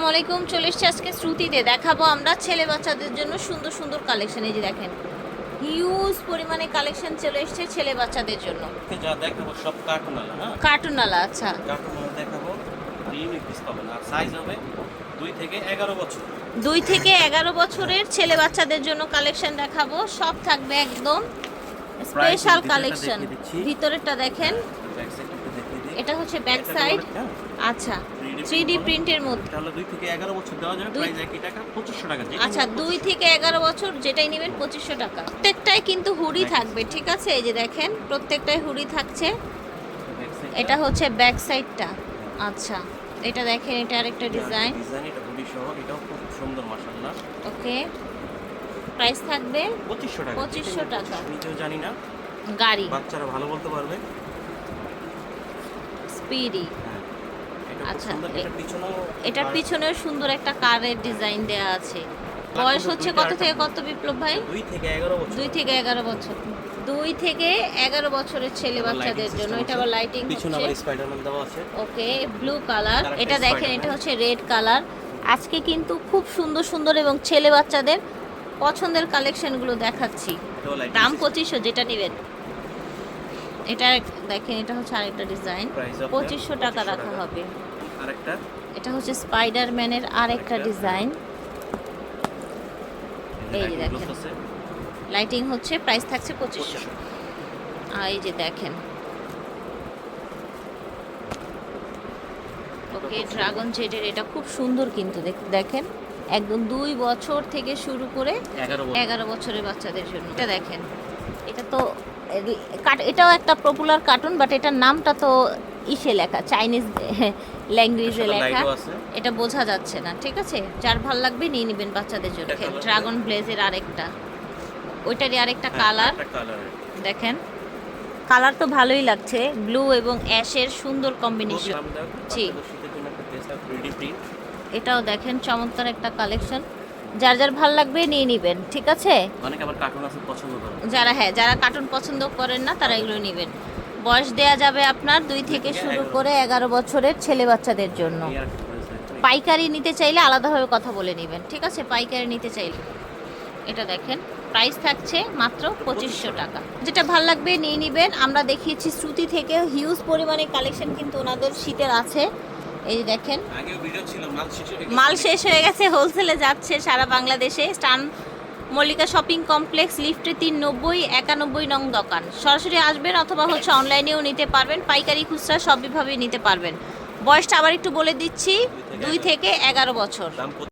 আসসালামু আলাইকুম চলে এসছি আজকে শ্রুতিতে। দেখাবো আমরা ছেলে বাচ্চাদের জন্য সুন্দর সুন্দর কালেকশন এই যে দেখেন হিউজ পরিমাণে কালেকশন চলে এসছে ছেলে বাচ্চাদের জন্য। যা দেখাবো সব কার্টুন আলা হ্যাঁ? কার্টুন আলা আচ্ছা। কার্টুন আলা দেখাবো ইউনিক পিস পাবেন। আর সাইজ হবে দুই থেকে এগারো বছর। দুই থেকে এগারো বছরের ছেলে বাচ্চাদের জন্য কালেকশন দেখাবো। সব থাকবে একদম স্পেশাল কালেকশন ভিতরেরটা দেখেন। দিই। এটা হচ্ছে ব্যাক সাইড হ্যাঁ। আচ্ছা 3D থ্রি ডি print প্রিন্টের মধ্যে। এটা হলো দুই থেকে এগারো বছর দেওয়া যাবে প্রাইস একই টাকা পঁচিশশো টাকা যেটা আচ্ছা নেবেন দুই থেকে এগারো বছর যেটাই নেবেন পঁচিশশো টাকা। প্রত্যেকটাই কিন্তু হুডি থাকবে ঠিক আছে? এই যে দেখেন প্রত্যেকটাই হুডি থাকছে। 25 back side এটা হচ্ছে ব্যাক সাইডটা আচ্ছা এটা দেখেন এটা আরেকটা ডিজাইন ডিজাইন এটা খুবই সহ এটাও খুব সুন্দর মাশাআল্লাহ। ওকে প্রাইস থাকবে পঁচিশশো টাকা 2500 টাকা। নিজেও জানি না। গাড়ি। বাচ্চারা ভালো বলতে পারবে। স্পিডি আচ্ছা, এটার পিছনেও সুন্দর একটা কারের ডিজাইন দেয়া আছে। বয়স হচ্ছে কত থেকে কত বিপ্লব ভাই? দুই থেকে এগারো বছর। দুই থেকে এগারো বছর। দুই থেকে এগারো বছরের ছেলে বাচ্চাদের জন্য। এটা আবার লাইটিং আছে। ওকে ব্লু কালার এটা দেখেন এটা হচ্ছে রেড কালার আজকে কিন্তু খুব সুন্দর সুন্দর এবং ছেলে বাচ্চাদের পছন্দের কালেকশনগুলো দেখাচ্ছি। দাম। পঁচিশশো যেটা নেবেন। এটা দেখেন এটা হচ্ছে আরেকটা ডিজাইন পঁচিশশো টাকা রাখা হবে। আরেকটা? এটা হচ্ছে স্পাইডারম্যানের আরেকটা আরেকটা। ডিজাইন এই যে দেখেন। লাইটিং হচ্ছে প্রাইস থাকছে পঁচিশশো। 2500 আর এই যে দেখেন। ওকে ড্রাগন জেডের এটা খুব সুন্দর কিন্তু দেখ- দেখেন। একদম দুই বছর থেকে শুরু করে এগারো বছরের বাচ্চাদের জন্য। এটা দেখেন। এটা তো এটাও একটা পপুলার কার্টুন বাট এটার নামটা তো ইসে লেখা চাইনিজ ল্যাঙ্গুয়েজে লেখা। এটা বোঝা যাচ্ছে না ঠিক আছে? যার ভালো লাগবে নিয়ে নেবেন বাচ্চাদের জন্য। ড্রাগন ব্লেজের আরেকটা। ওইটারই আরেকটা হ্যাঁ, কালার দেখেন। কালার তো ভালোই লাগছে। ব্লু এবং অ্যাশের সুন্দর কম্বিনেশন জি। শীতের জন্য একটা ড্রেস 3D প্রিন্ট এটাও দেখেন চমৎকার একটা কালেকশন যার যার ভালো লাগবে নিয়ে নেবেন ঠিক আছে? অনেকে আবার কার্টুন আছে পছন্দ করে যারা হ্যাঁ যারা কার্টুন পছন্দ করেন না তারা এগুলো নেবেন। বয়স দেয়া যাবে আপনার দুই থেকে শুরু করে এগারো বছরের ছেলে বাচ্চাদের জন্য। পাইকারি নিতে চাইলে আলাদাভাবে কথা বলে নেবেন ঠিক আছে? পাইকারি নিতে চাইলে। এটা দেখেন প্রাইস থাকছে মাত্র পঁচিশশো টাকা। যেটা ভালো লাগবে নিয়ে নেবেন। আমরা দেখিয়েছি শ্রুতি থেকে হিউজ পরিমাণে কালেকশন কিন্তু ওনাদের শীতের আছে। এই দেখেন। মাল শেষ হয়ে গেছে। হোলসেলে যাচ্ছে সারা বাংলাদেশে। স্টান মল্লিকা শপিং কমপ্লেক্স লিফটে তিন নব্বই একানব্বই নং দোকান। সরাসরি আসবেন অথবা হচ্ছে অনলাইনেও নিতে পারবেন পাইকারি খুচরা সবইভাবে নিতে পারবেন। বয়সটা আবার একটু বলে দিচ্ছি দুই থেকে এগারো বছর।